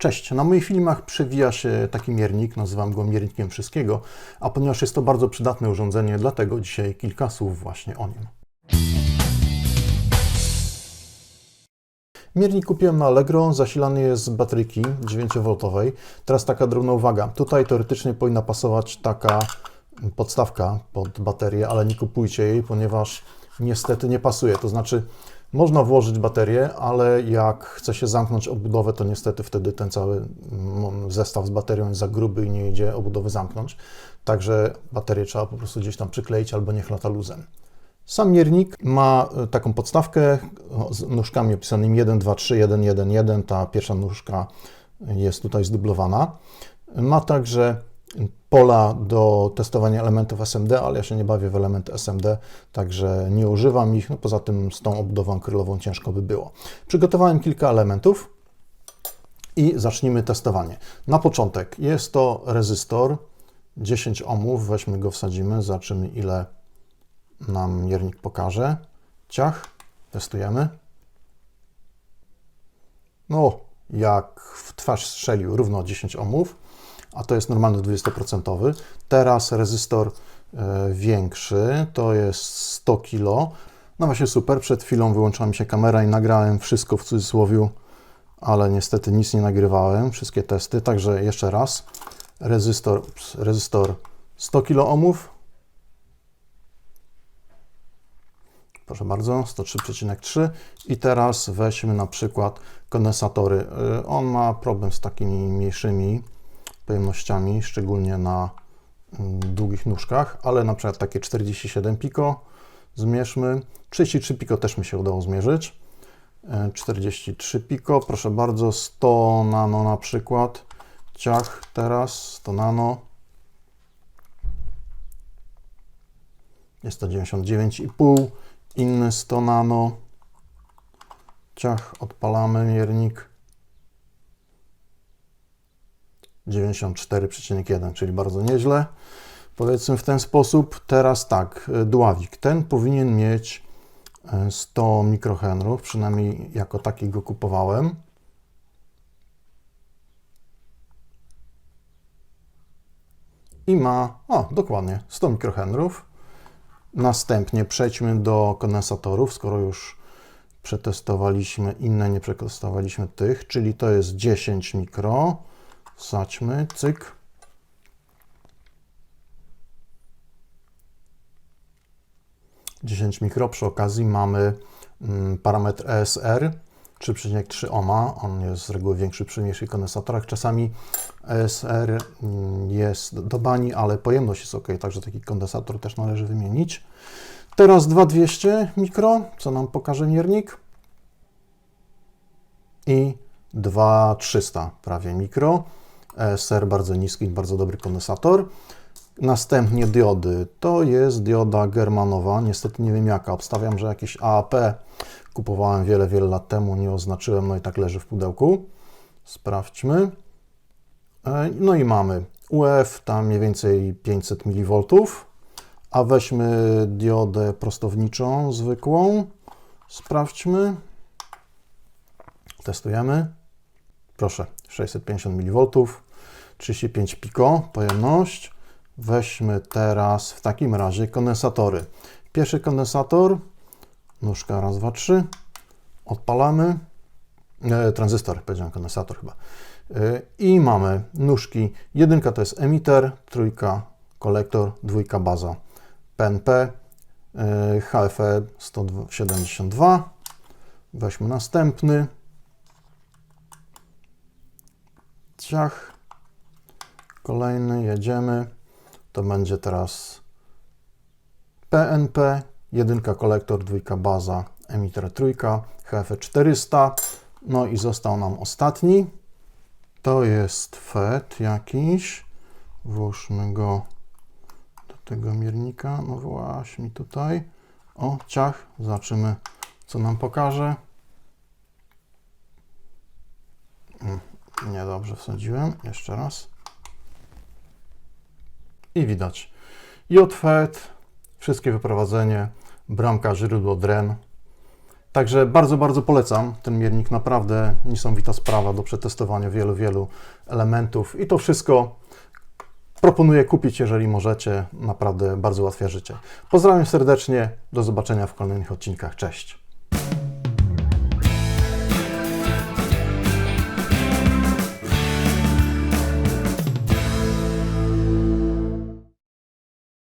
Cześć, na moich filmach przewija się taki miernik, nazywam go miernikiem wszystkiego, a ponieważ jest to bardzo przydatne urządzenie, dlatego dzisiaj kilka słów właśnie o nim. Miernik kupiłem na Allegro, zasilany jest z bateryki 9V. Teraz taka drobna uwaga, tutaj teoretycznie powinna pasować taka podstawka pod baterię, ale nie kupujcie jej, ponieważ niestety nie pasuje, to znaczy można włożyć baterię, ale jak chce się zamknąć obudowę, to niestety wtedy ten cały mm, zestaw z baterią jest za gruby i nie idzie obudowy zamknąć. Także baterię trzeba po prostu gdzieś tam przykleić albo niech lata luzem. Sam miernik ma e, taką podstawkę z nóżkami opisanymi 1, 2, 3, 1, 1, 1. Ta pierwsza nóżka jest tutaj zdublowana. Ma także pola do testowania elementów SMD, ale ja się nie bawię w element SMD, także nie używam ich. No poza tym z tą obudową krylową ciężko by było. Przygotowałem kilka elementów i zacznijmy testowanie. Na początek jest to rezystor 10 ohmów, weźmy go, wsadzimy, zobaczymy ile nam miernik pokaże. Ciach, testujemy. No, jak w twarz strzelił, równo 10 ohmów a to jest normalny 20%. Teraz rezystor e, większy, to jest 100 kg. No właśnie super, przed chwilą wyłączyła mi się kamera i nagrałem wszystko w cudzysłowie, ale niestety nic nie nagrywałem, wszystkie testy, także jeszcze raz. Rezystor, ups, rezystor 100 kilo ohmów. Proszę bardzo, 103,3 i teraz weźmy na przykład kondensatory. E, on ma problem z takimi mniejszymi pojemnościami, szczególnie na mm, długich nóżkach, ale na przykład takie 47 piko zmierzmy. 33 piko też mi się udało zmierzyć. 43 e, piko, proszę bardzo, 100 nano na przykład. Ciach teraz, 100 nano. Jest to 99,5. Inny 100 nano. Ciach, odpalamy miernik. 94,1, czyli bardzo nieźle. Powiedzmy w ten sposób. Teraz tak, dławik. Ten powinien mieć 100 e, mikrohenrów, przynajmniej jako taki go kupowałem. I ma, o dokładnie, 100 mikrohenrów. Następnie przejdźmy do kondensatorów, skoro już przetestowaliśmy inne, nie przetestowaliśmy tych, czyli to jest 10 mikro. Wsadźmy, cyk. Dziesięć mikro. Przy okazji mamy mm, parametr ESR 3,3 ohma. On jest z reguły większy przy mniejszych kondensatorach. Czasami ESR mm, jest do bani, ale pojemność jest ok, także taki kondensator też należy wymienić. Teraz 2200 mikro, co nam pokaże miernik. I 2300 prawie mikro. ESR bardzo niski, bardzo dobry kondensator. Następnie diody. To jest dioda germanowa, niestety nie wiem jaka. Obstawiam, że jakieś AAP kupowałem wiele, wiele lat temu, nie oznaczyłem, no i tak leży w pudełku. Sprawdźmy. E, no i mamy UF, tam mniej więcej 500 mV, a weźmy diodę prostowniczą, zwykłą. Sprawdźmy. Testujemy. Proszę, 650 mV, 35 piko pojemność. Weźmy teraz w takim razie kondensatory. Pierwszy kondensator, nóżka raz, dwa, trzy. Odpalamy. E, tranzystor, powiedziałem kondensator chyba. E, I mamy nóżki. Jedynka to jest emiter, trójka kolektor, dwójka baza. PNP, e, HFE 172. Weźmy następny. Ciach. Kolejny, jedziemy. To będzie teraz PNP, jedynka kolektor, dwójka baza, emitter trójka, HF 400. No i został nam ostatni. To jest FET jakiś. Włóżmy go do tego miernika. No właśnie tutaj. O, ciach. Zobaczymy, co nam pokaże. Niedobrze wsadziłem. Jeszcze raz. I widać. JFET, wszystkie wyprowadzenie, bramka, źródło dren. Także bardzo, bardzo polecam ten miernik. Naprawdę niesamowita sprawa do przetestowania wielu, wielu elementów i to wszystko proponuję kupić, jeżeli możecie. Naprawdę bardzo ułatwia życie. Pozdrawiam serdecznie. Do zobaczenia w kolejnych odcinkach. Cześć.